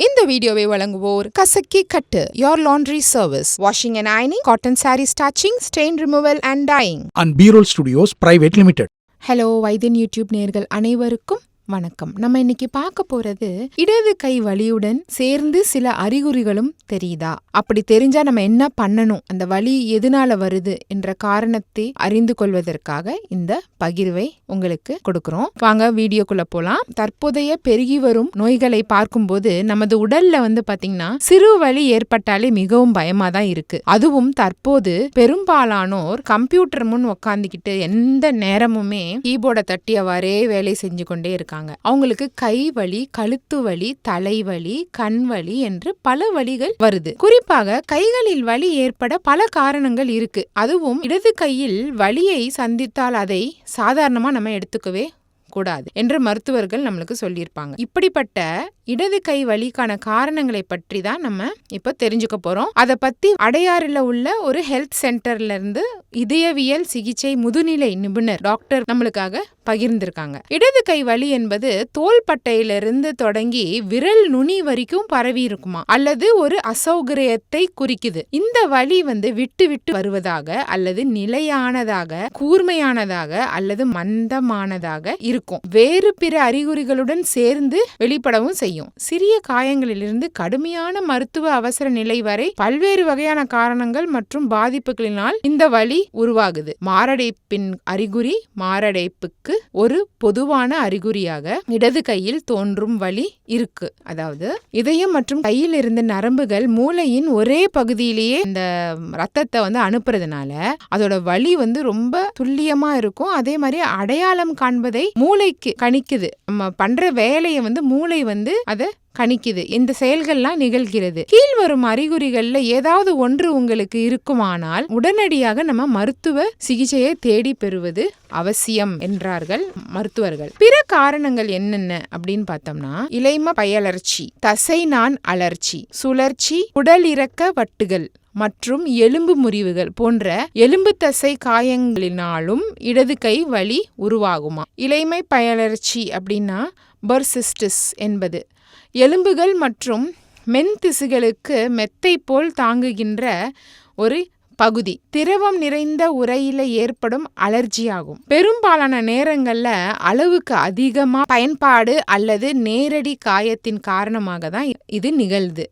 இந்த வீடியோவை வழங்குவோர் கசக்கி கட்டு your laundry service washing and ironing cotton sari starching stain removal and dyeing and B-Roll Studios Private Limited. Hello Vaithiyan YouTube நேர்கள் அனைவருக்கும் வணக்கம். நம்ம இன்னைக்கு பார்க்க போறது இடது கை வலியுடன் சேர்ந்து சில அறிகுறிகளும் தெரியுதா? அப்படி தெரிஞ்சா நம்ம என்ன பண்ணணும்? அந்த வலி எதனால வருது என்ற காரணத்தை அறிந்து கொள்வதற்காக இந்த பகிர்வை உங்களுக்கு கொடுக்கிறோம். வாங்க வீடியோக்குள்ள போலாம். தற்போதைய பெருகி வரும் நோய்களை பார்க்கும்போது நமது உடல்ல வந்து பாத்தீங்கன்னா சிறு வலி ஏற்பட்டாலே மிகவும் பயமா தான் இருக்கு. அதுவும் தற்போது பெரும்பாலானோர் கம்ப்யூட்டர் முன் உக்காந்துக்கிட்டு எந்த நேரமுமே கீபோர்டை தட்டியவாறே வேலை செஞ்சு கொண்டே இருக்காங்க. அவங்களுக்கு கை வலி கழுத்து வலி தலைவலி கண் வலி என்று பல வலிகள் வருது. குறிப்பாக கைகளில் வலி ஏற்பட பல காரணங்கள் இருக்கு. அதுவும் இடது கையில் வலியை சந்தித்தால் அதை சாதாரணமா நம்ம எடுத்துக்கவே கூடாது என்று மருத்துவர்கள் நம்மளுக்கு சொல்லியிருப்பாங்க. இப்படிப்பட்ட இடது கை வலிக்கான காரணங்களை பற்றி தான் நம்ம இப்போ தெரிஞ்சுக்க போறோம். அதை பத்தி அடையாறுல உள்ள ஒரு ஹெல்த் சென்டர்ல இருந்து இதயவியல் சிகிச்சை முதுநிலை நிபுணர் டாக்டர் நம்மளுக்காக பகிர்ந்திருக்காங்க. இடது கை வலி என்பது தோள்பட்டையிலிருந்து தொடங்கி விரல் நுனி வரைக்கும் பரவி இருக்குமா? அல்லது ஒரு அசௌகரியத்தை குறிக்குது? இந்த வலி வந்து விட்டு விட்டு வருவதாக அல்லது நிலையானதாக கூர்மையானதாக அல்லது மந்தமானதாக இருக்கும். வேறு பிற அறிகுறிகளுடன் சேர்ந்து வெளிப்படவும் செய்யும். சிறிய காயங்களிலிருந்து கடுமையான மருத்துவ அவசர நிலை வரை பல்வேறு வகையான காரணங்கள் மற்றும் பாதிப்புகளினால் இந்த வலி உருவாகுது. மாரடைப்பின் அறிகுறி மாரடைப்புக்கு ஒரு பொதுவான அறிகுறியாக இடது கையில் தோன்றும் வலி இருக்கு. அதாவது இதயம் மற்றும் கையில் இருந்த நரம்புகள் மூளையின் ஒரே பகுதியிலேயே இந்த ரத்தத்தை வந்து அனுப்புறதுனால அதோட வலி வந்து ரொம்ப துல்லியமா இருக்கும். அதே மாதிரி அடையாளம் காண்பதை மூளைக்கு கணிக்குது. நம்ம பண்ற வேலையை வந்து மூளை வந்து அதை கணிக்குது. இந்த செயல்கள்லாம் நிகழ்கிறது. கீழ் வரும் அறிகுறிகள்ல ஏதாவது ஒன்று உங்களுக்கு இருக்குமானால் உடனடியாக நம்ம மருத்துவ சிகிச்சையை தேடி பெறுவது அவசியம் என்றார்கள் மருத்துவர்கள். பிற காரணங்கள் என்னென்ன அப்படின்னு பார்த்தோம்னா இலைம பயலர்ச்சி தசை நான் அலர்ச்சி சுழற்சி உடலிறக்க வட்டுகள் மற்றும் எலும்பு முறிவுகள் போன்ற எலும்பு தசை காயங்களினாலும் இடது கை வலி உருவாகுமா? இலைமை பயலர்ச்சி அப்படின்னா பர்சிஸ்டிஸ் என்பது. எலும்புகள் மற்றும் மென்திசுகளுக்கு மெத்தை போல் தாங்குகின்ற ஒரு பகுதி. திரவம் நிறைந்த உரையில ஏற்படும் அலர்ஜி ஆகும் பெரும்பாலான நேரங்கள்ல அளவுக்கு அதிகமா பயன்பாடு அல்லது நேரடி காயத்தின் காரணமாக தான் இது நிகழ்து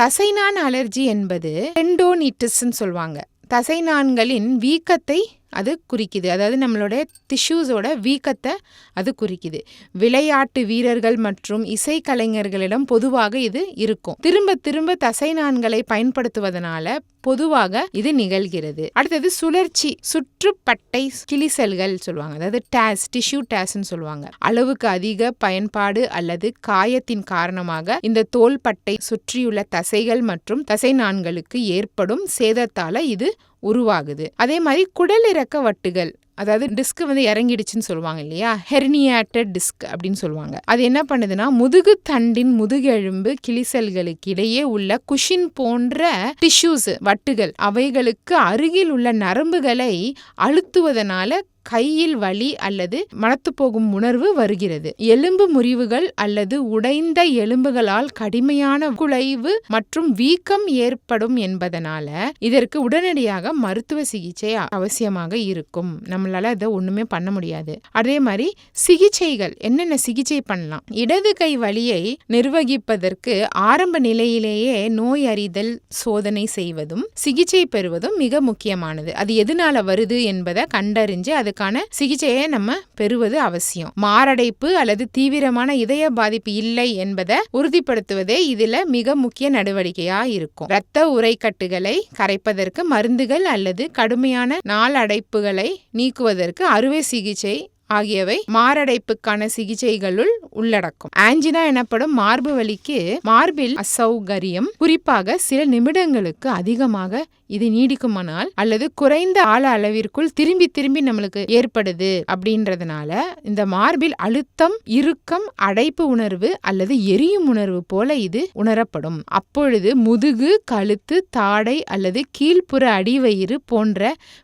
தசைநான் அலர்ஜி என்பது டெண்டோனிட்டிஸ்ன்னு சொல்லுவாங்க தசைநான்களின் வீக்கத்தை அது குறிக்குது. அதாவது நம்மளுடைய டிஷ்யூஸோட வீக்கத்தை அது குறிக்குது. விளையாட்டு வீரர்கள் மற்றும் இசைக்கலைஞர்களிடம் பொதுவாக இது இருக்கும். திரும்ப திரும்ப தசை நான்களை பயன்படுத்துவதனால பொதுவாக இது நிகழ்கிறது. அடுத்தது சுழற்சி சுற்றுப்பட்டை கிளிசல்கள் சொல்லுவாங்க. அதாவது டேஸ் டிஷ்யூ டேஸ்ன்னு சொல்லுவாங்க. அளவுக்கு அதிக பயன்பாடு அல்லது காயத்தின் காரணமாக இந்த தோள்பட்டை சுற்றியுள்ள தசைகள் மற்றும் தசை நான்களுக்கு ஏற்படும் சேதத்தால இது உருவாகுது. அதே மாதிரி குடல் இறக்க வட்டுகள் அதாவது டிஸ்க் வந்து இறங்கிடுச்சுன்னு சொல்லுவாங்க இல்லையா? ஹெர்னியாட்டட் டிஸ்க் அப்படின்னு சொல்லுவாங்க. அது என்ன பண்ணுதுன்னா முதுகு தண்டின் முதுகெலும்பு கிளிசல்களுக்கு இடையே உள்ள குஷின் போன்ற டிஷ்யூஸ் வட்டுகள் அவைகளுக்கு அருகில் உள்ள நரம்புகளை அழுத்துவதனால கையில் வலி அல்லது மனத்து போகும் உணர்வு வருகிறது. எலும்பு முறிவுகள் அல்லது உடைந்த எலும்புகளால் கடுமையான குலைவு மற்றும் வீக்கம் ஏற்படும் என்பதனால இதற்கு உடனடியாக மருத்துவ சிகிச்சை அவசியமாக இருக்கும். நம்மளால இதை ஒண்ணுமே பண்ண முடியாது. அதே மாதிரி சிகிச்சைகள் என்னென்ன சிகிச்சை பண்ணலாம்? இடது கை வலியை நிர்வகிப்பதற்கு ஆரம்ப நிலையிலேயே நோய் அறிதல் சோதனை செய்வதும் சிகிச்சை பெறுவதும் மிக முக்கியமானது. அது எதனால வருது என்பதை கண்டறிஞ்சு அதுக்கு அதற்கான சிகிச்சையை நம்ம பெறுவது அவசியம். மாரடைப்பு அல்லது தீவிரமான இதய பாதிப்பு இல்லை என்பதை உறுதிப்படுத்துவதே இதுல மிக முக்கிய நடவடிக்கையா இருக்கும். இரத்த உரைக்கட்டுகளை கரைப்பதற்கு மருந்துகள் அல்லது கடுமையான நாளடைப்புகளை நீக்குவதற்கு அறுவை சிகிச்சை ஆகியவை மாரடைப்புக்கான சிகிச்சைகளுள் உள்ளடக்கும். ஆஞ்சினா எனப்படும் மார்பு வலிக்கு மார்பில் அசௌகரியம் குறிப்பாக சில நிமிடங்களுக்கு அதிகமாக இது நீடிக்குமானால் அல்லது குறைந்த ஆழ அளவிற்குள் திரும்பி திரும்பி நம்மளுக்கு ஏற்படுது அப்படின்றதுனால இந்த மார்பில் அழுத்தம் இறுக்கம் அடைப்பு உணர்வு அல்லது எரியும் உணர்வு போல இது உணரப்படும். அப்பொழுது முதுகு கழுத்து தாடை அல்லது கீழ்ப்புற அடிவயிறு போன்ற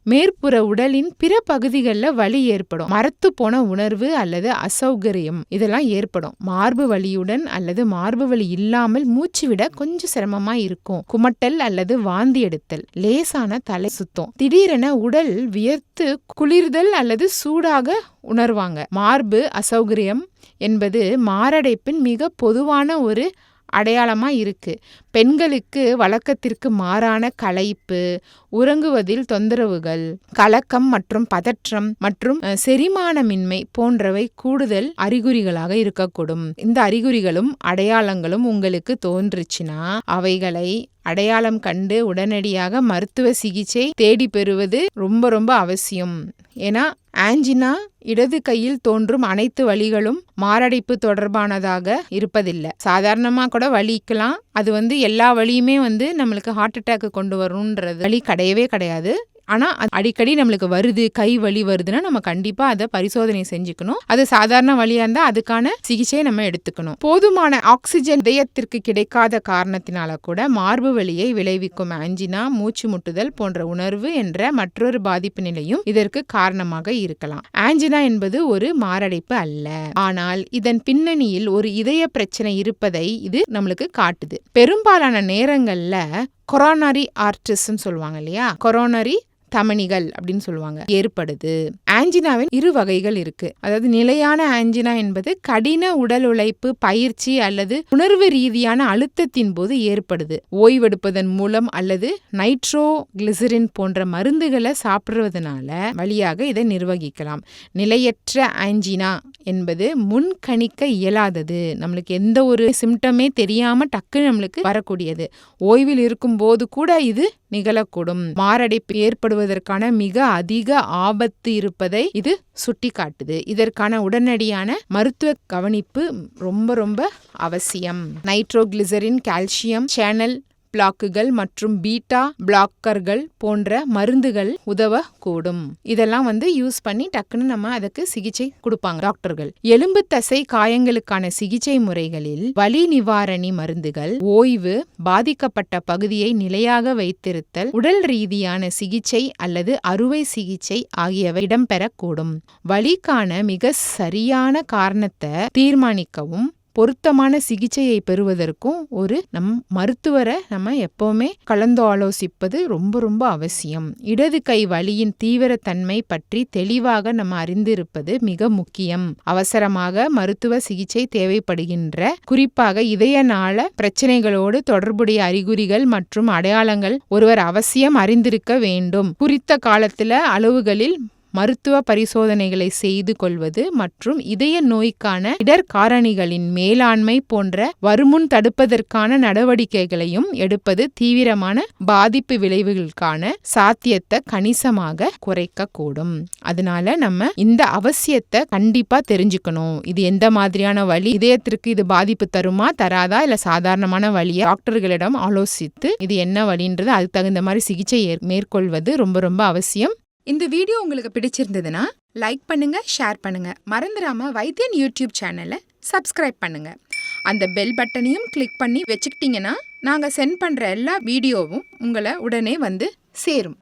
மேற்புற உடலின் பிற பகுதிகளில் வலி ஏற்படும். மரத்து போன உணர்வு அல்லது அசௌகரியம் இதெல்லாம் ஏற்படும். மார்பு வலியுடன் அல்லது மார்பு வலி இல்லாமல் மூச்சு விட கொஞ்சம் சிரமமா இருக்கும். குமட்டல் அல்லது வாந்தி எடுத்தல் லேசான தலை சுத்தம். திடீரென உடல் வியர்த்து குளிர்தல் அல்லது சூடாக உணர்வாங்க. மார்பு அசௌகரியம் என்பது மாரடைப்பின் மிக பொதுவான ஒரு அடையாளமா இருக்கு. பெண்களுக்கு வழக்கத்திற்கு மாறான களைப்பு உறங்குவதில் தொந்தரவுகள் கலக்கம் மற்றும் பதற்றம் மற்றும் செரிமானமின்மை போன்றவை கூடுதல் அறிகுறிகளாக இருக்கக்கூடும். இந்த அறிகுறிகளும் அடையாளங்களும் உங்களுக்கு தோன்றுச்சுன்னா அவைகளை அடையாளம் கண்டு உடனடியாக மருத்துவ சிகிச்சை தேடி பெறுவது ரொம்ப ரொம்ப அவசியம். ஏன்னா ஆஞ்சினா இடது கையில் தோன்றும் அனைத்து வழிகளும் மாரடைப்பு தொடர்பானதாக இருப்பதில்லை. சாதாரணமாக கூட வலிக்கலாம். அது வந்து எல்லா வழியுமே வந்து நம்மளுக்கு ஹார்ட் அட்டாக் கொண்டு வரும்ன்றது வழி கிடையவே கிடையாது. ஆனா அடிக்கடி நம்மளுக்கு வருது கை வலி வருதுன்னா நம்ம கண்டிப்பா அதை பரிசோதனை செஞ்சுக்கணும். அது சாதாரண வழியாக இருந்தா அதுக்கான சிகிச்சையை நம்ம எடுத்துக்கணும். போதுமான ஆக்சிஜன் இதயத்திற்கு கிடைக்காத காரணத்தினால கூட மார்பு வலியை விளைவிக்கும் ஆஞ்சினா மூச்சு முட்டுதல் போன்ற உணர்வு என்ற மற்றொரு பாதிப்பு நிலையும் இதற்கு காரணமாக இருக்கலாம். ஆஞ்சினா என்பது ஒரு மாரடைப்பு அல்ல. ஆனால் இதன் பின்னணியில் ஒரு இதய பிரச்சனை இருப்பதை இது நம்மளுக்கு காட்டுது. பெரும்பாலான நேரங்கள்ல கொரோனரி ஆர்டிஸ்ட்னு சொல்லுவாங்க இல்லையா? கொரோனரி தமணிகள் அப்படின்னு சொல்லுவாங்க. ஏற்படுது. ஆஞ்சினாவின் இரு வகைகள் இருக்கு. அதாவது நிலையான ஆஞ்சினா என்பது கடின உடல் உழைப்பு பயிற்சி அல்லது உணர்வு ரீதியான அழுத்தத்தின் போது ஏற்படுது. ஓய்வெடுப்பதன் மூலம் அல்லது நைட்ரோ கிளிசரின் போன்ற மருந்துகளை சாப்பிடுவதனால வழியாக இதை நிர்வகிக்கலாம். நிலையற்ற ஆஞ்சினா என்பது முன்கணிக்க இயலாதது. நம்மளுக்கு எந்த ஒரு சிம்டமே தெரியாம டக்கு நம்மளுக்கு வரக்கூடியது. ஓய்வில் இருக்கும் போது கூட இது நிகழக்கூடும். மாரடைப்பு ஏற்படுவதற்கான மிக அதிக ஆபத்து இருப்பது இது சுட்டி காட்டுது இதற்கான உடனடியான மருத்துவ கவனிப்பு ரொம்ப ரொம்ப அவசியம். நைட்ரோகிளிசரின் கால்சியம் சேனல் பிளாக்குகள் மற்றும் பீட்டா பிளாக்கர்கள் போன்ற மருந்துகள் உதவக்கூடும். இதெல்லாம் வந்து யூஸ் பண்ணி டக்குன்னு நம்ம அதுக்கு சிகிச்சை கொடுப்பாங்க டாக்டர்கள் எலும்பு தசை காயங்களுக்கான சிகிச்சை முறைகளில் வலி நிவாரணி மருந்துகள் ஓய்வு பாதிக்கப்பட்ட பகுதியை நிலையாக வைத்திருத்தல் உடல் ரீதியான சிகிச்சை அல்லது அறுவை சிகிச்சை ஆகியவை இடம்பெறக்கூடும். வலிக்கான மிக சரியான காரணத்தை தீர்மானிக்கவும் பொருத்தமான சிகிச்சையை பெறுவதற்கும் ஒரு நம் மருத்துவரை நம்ம எப்பவுமே கலந்து ஆலோசிப்பது ரொம்ப ரொம்ப அவசியம். இடது கை வலியின் தீவிரத்தன்மை பற்றி தெளிவாக நம்ம அறிந்திருப்பது மிக முக்கியம். அவசரமாக மருத்துவ சிகிச்சை தேவைப்படுகின்ற குறிப்பாக இதய நாள பிரச்சனைகளோடு தொடர்புடைய அறிகுறிகள் மற்றும் அடையாளங்கள் ஒருவர் அவசியம் அறிந்திருக்க வேண்டும். குறித்த காலத்துல அளவுகளில் மருத்துவ பரிசோதனைகளை செய்து கொள்வது மற்றும் இதய நோய்க்கான இடர் காரணிகளின் மேலாண்மை போன்ற வருமுன் தடுப்பதற்கான நடவடிக்கைகளையும் எடுப்பது தீவிரமான பாதிப்பு விளைவுகளுக்கான சாத்தியத்தை கணிசமாக குறைக்கக்கூடும். அதனால நம்ம இந்த அவசியத்தை கண்டிப்பா தெரிஞ்சுக்கணும். இது எந்த மாதிரியான வழி இதயத்திற்கு இது பாதிப்பு தருமா? தராதா? இல்ல சாதாரணமான வழியை டாக்டர்களிடம் ஆலோசித்து இது என்ன வழின்றது அதுக்கு தகுந்த மாதிரி சிகிச்சை ஏற்- மேற்கொள்வது ரொம்ப ரொம்ப அவசியம். இந்த வீடியோ உங்களுக்கு பிடிச்சிருந்ததுன்னா லைக் பண்ணுங்க ஷேர் பண்ணுங்க. மறந்துடாம வைத்தியன் யூடியூப் சேனலை சப்ஸ்கிரைப் பண்ணுங்க. அந்த பெல் பட்டனையும் கிளிக் பண்ணி வச்சுக்கிட்டீங்கன்னா நாங்கள் சென்ட் பண்ணுற எல்லா வீடியோவும் உங்களை உடனே வந்து சேரும்.